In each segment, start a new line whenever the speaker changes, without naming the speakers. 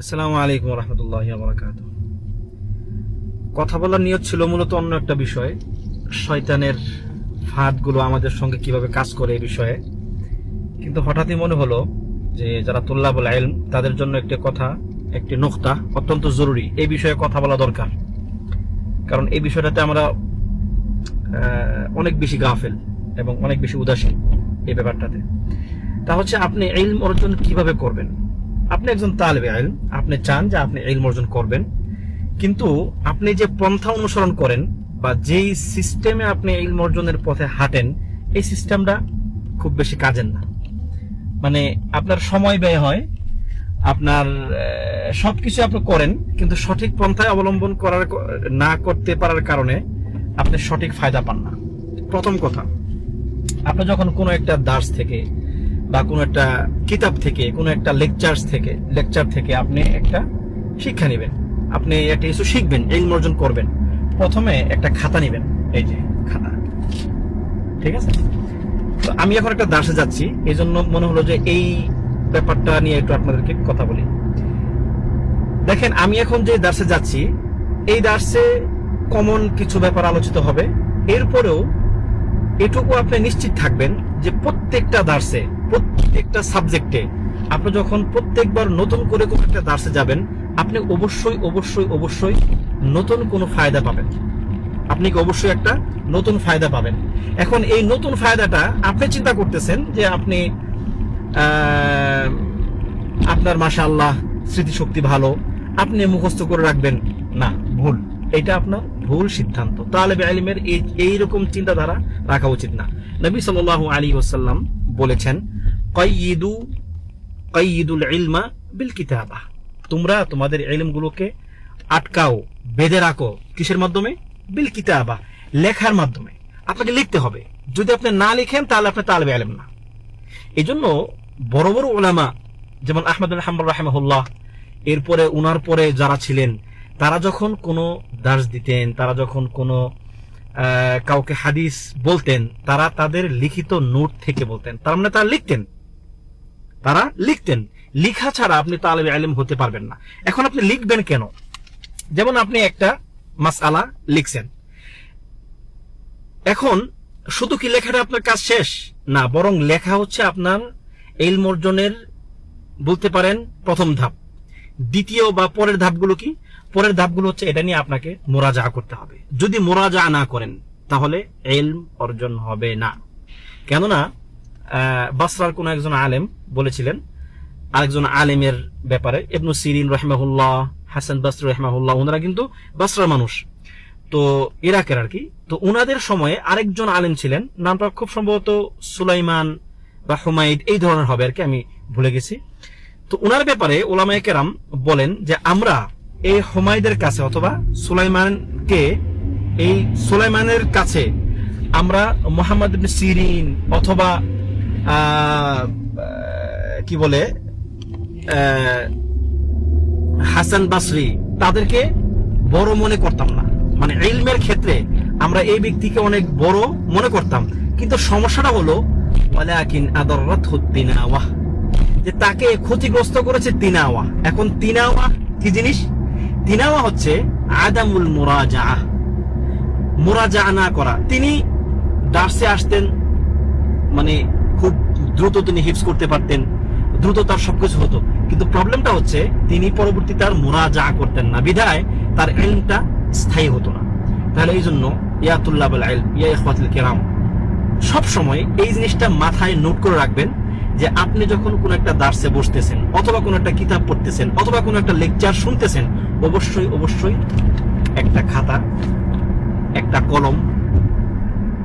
আসসালামু আলাইকুম রহমতুল্লাহ বরাকাত কথা বলার নিয়ত ছিল মূলত অন্য একটা বিষয়, শয়তানের ফাঁদগুলো আমাদের সঙ্গে কীভাবে কাজ করে এই বিষয়ে। কিন্তু হঠাৎই মনে হলো যে যারা তোল্লাবুল আইলম, তাদের জন্য একটি কথা, একটি নোক্তা অত্যন্ত জরুরি। এই বিষয়ে কথা বলা দরকার। কারণ এই বিষয়টাতে আমরা অনেক বেশি গাফেল এবং অনেক বেশি উদাসীন এই ব্যাপারটাতে। তা হচ্ছে আপনি ইলম অর্জন কীভাবে করবেন? আপনি একজন তালেবে আইল, আপনি চান যে আপনি ইলম অর্জন করবেন, কিন্তু আপনি যে পন্থা অনুসরণ করেন বা যেই সিস্টেমে আপনি ইলম অর্জনের পথে হাঁটেন, এই সিস্টেমটা খুব বেশি কাজের না। মানে আপনার সময় ব্যয় হয়, আপনার সবকিছু আপনি করেন, কিন্তু সঠিক পন্থায় অবলম্বন করার না করতে পারার কারণে আপনি সঠিক ফায়দা পান না। প্রথম কথা, আপনি যখন কোনো একটা দাস থেকে বা কোনো একটা কিতাব থেকে, কোনো একটা লেকচার থেকে লেকচার থেকে আপনি একটা শিক্ষা নেবেন। আপনি একটা কিছু শিখবেন ইলম অর্জন করবেন। প্রথমে একটা খাতা নেবেন, এই যে খাতা। ঠিক আছে? তো আমি এখন একটা দাসে যাচ্ছি এই জন্য মনে হলো যে এই ব্যাপারটা নিয়ে একটু আপনাদেরকে কথা বলি। দেখেন, আমি এখন যে দাসে যাচ্ছি, এই দাসে কমন কিছু ব্যাপার আলোচিত হবে। এরপরেও এটুকু আপনি নিশ্চিত থাকবেন যে প্রত্যেকটা দার্সে প্রত্যেকটা সাবজেক্টে আপনি যখন প্রত্যেকবার নতুন করে কোনো একটা দার্সে যাবেন, আপনি অবশ্যই অবশ্যই অবশ্যই নতুন কোনো ফায়দা পাবেন। আপনি অবশ্যই একটা নতুন ফায়দা পাবেন? এখন এই নতুন ফায়দাটা আপনি চিন্তা করতেছেন যে আপনি আপনার মাশা আল্লাহ স্মৃতিশক্তি ভালো, আপনি মুখস্থ করে রাখবেন। না, ভুল। এটা আপনার ভুল সিদ্ধান্ত। তালেবে আলিমের এই, এইরকম চিন্তাধারা রাখা উচিত না। নবী সাল আলী ওসাল্লাম বলেছেন কয়িদু কয়িদুল ইলমা বিল কিতাবা। তোমরা তোমাদের ইলমগুলোকে আটকাও, বেঁধে রাখো কিসের মাধ্যমে? বিল কিতাবা, লেখার মাধ্যমে। আপনাকে লিখতে হবে। যদি আপনি না লিখেন, তাহলে আপনি তালেবে আলেম না। এই জন্য বড় বড় ওলামা যেমন আহমদুল হাম্বুল রাহেমহুল্লাহ, এরপরে উনার পরে যারা ছিলেন, তারা যখন কোনো দাস দিতেন, তারা যখন কোনো কাউকে হাদিস বলতেন, তারা তাদের লিখিত নোট থেকে বলতেন। তার মানে তারা লিখতেন। তারা লিখতেন। লিখা ছাড়া আপনি তালেবে আলেম হতে পারবেন না। এখন আপনি লিখবেন কেন? যেমন আপনি একটা মাসআলা লিখছেন। এখন শুধু কি লেখাটা আপনার কাজ শেষ? না, বরং লেখা হচ্ছে আপনার এলম অর্জনের, বলতে পারেন, প্রথম ধাপ। দ্বিতীয় বা পরের ধাপগুলো কি? পরের ধাপগুলো হচ্ছে এটা নিয়ে আপনাকে মোরাজা করতে হবে। যদি মোরাজা না করেন, তাহলে এলম অর্জন হবে না। কেননা বাসরার কোন একজন আলেম বলেছিলেন, আরেকজন আলেমের ব্যাপারে, ইবনু সিরিন রহমাহুল্লাহ, হাসান বাসর রহমাহুল্লাহ, ওনারা কিন্তু বাসরার মানুষ। তো ইরাকের আর কি। তো ওনাদের সময়ে আরেকজন আলেম ছিলেন, নামটা খুব সম্ভবত সুলাইমান বা হুমাইদ এই ধরনের হবে আর কি, আমি ভুলে গেছি। তো ওনার ব্যাপারে ওলামায়ে কেরাম বলেন যে, আমরা এই হুমাইদের কাছে অথবা সুলাইমানকে, এই সুলাইমানের কাছে আমরা মোহাম্মদ সিরিন অথবা কি বলে হাসান বাসরি, তাদেরকে বড় মনে করতাম না। মানে ইলমের ক্ষেত্রে আমরা এই ব্যক্তিকে অনেক বড় মনে করতাম। কিন্তু সমস্যাটা হলো, ওয়ালাকিন আদররাত তিনাওয়া যে তাকে ক্ষতিগ্রস্ত করেছে তিনাওয়া এখন তিনাওয়া কি জিনিস? তিনাওয়া হচ্ছে আদামুল মুরাজা মুরাজা না করা। তিনি দার্সে আসতেন মানে খুব দ্রুত তিনি হিপস করতে পারতেন দ্রুত তার সবকিছু হতো। কিন্তু প্রবলেমটা হচ্ছে, তিনি পরবর্তীতে আর মোরাজা করতেন না। বিধায় তার এলমটা স্থায়ী হতো না। তাহলে এই জন্য ইয়াতুল্লাহ ইয়া ইখওয়াতুল কিরাম, সব সময় এই জিনিসটা মাথায় নোট করে রাখবেন যে আপনি যখন কোন একটা দার্সে বসতেছেন, অথবা কোন একটা কিতাব পড়তেছেন, অথবা কোন একটা লেকচার শুনতেছেন অবশ্যই অবশ্যই একটা খাতা, একটা কলম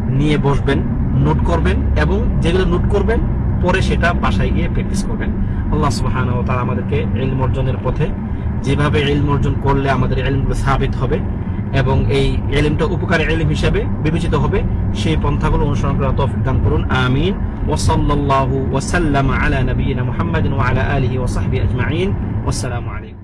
নিয়ে বসবেন, নোট করবেন এবং যেগুলো নোট করবেন, পরে সেটা বাসায় গিয়ে প্র্যাকটিস করবেন। আল্লাহ সুবহানাহু ও তাআলা আমাদেরকে ইলম অর্জনের পথে যেভাবে ইলম অর্জন করলে আমাদের ইলমগুলো সাবিত হবে এবং এই ইলমটা উপকারী ইলম হিসাবে বিবেচিত হবে, সেই পন্থাগুলো অনুসরণ করার তৌফিক দান করুন। আমিন। সাল্লাল্লাহু ওয়া আলা নবিয়িনা মুহাম্মাদিন ওয়া আলা আলিহি ওয়া আজমাইন। ওয়াসসালামু আলাইকুম।